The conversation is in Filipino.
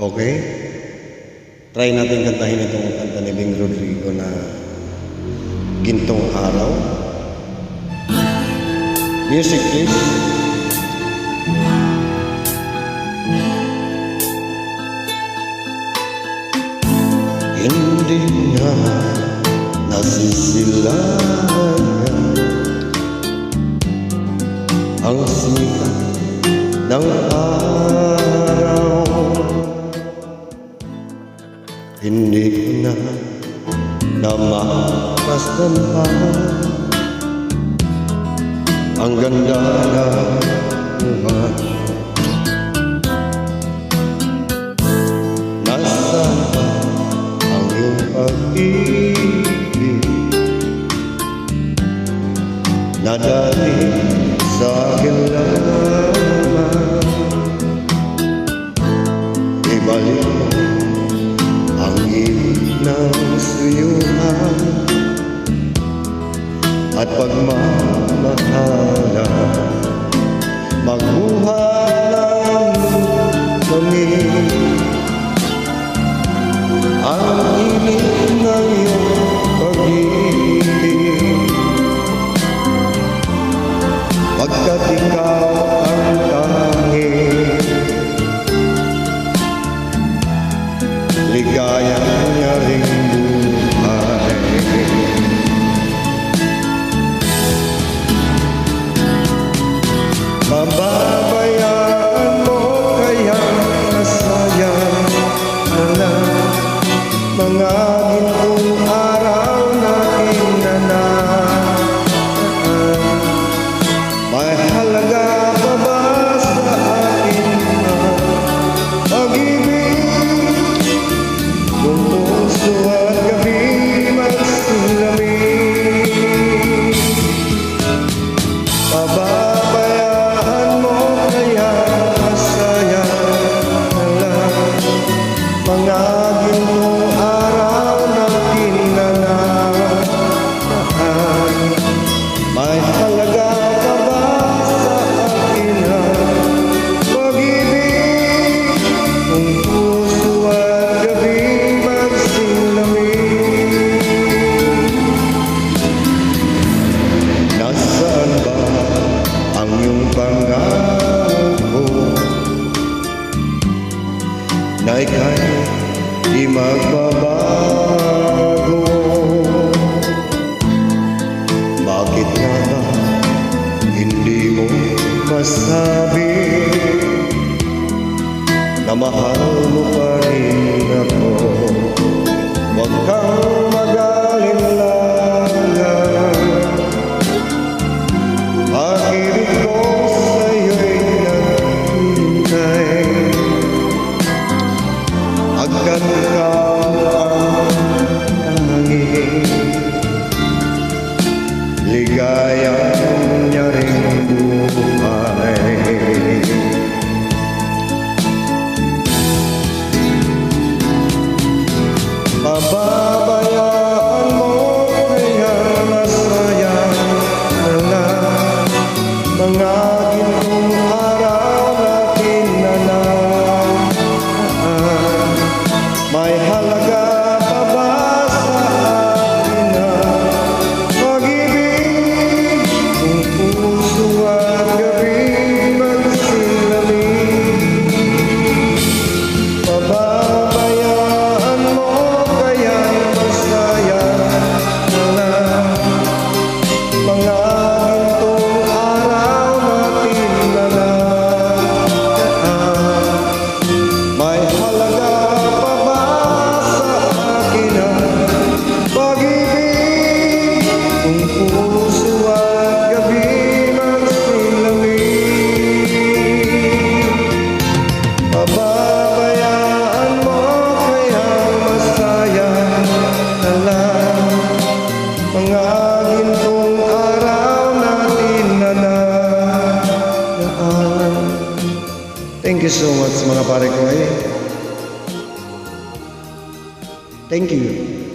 Okay? Try natin kantahin itong kanta ni Bing Rodrigo na Gintong Araw. Music please. Hindi nga nasisilangan ang sikat ng araw na makasdan pa ang ganda na buhay. Nasaan pa ang iyong pag-ibig. Na pagmamahala. Magbuhay lang kami Ang init ng iyong pag-ibig. Pagkat ikaw Bye-bye. di magbabago. Bakit nga ba hindi mo masabi na mahal above. you so much mga pare ko eh. Thank you.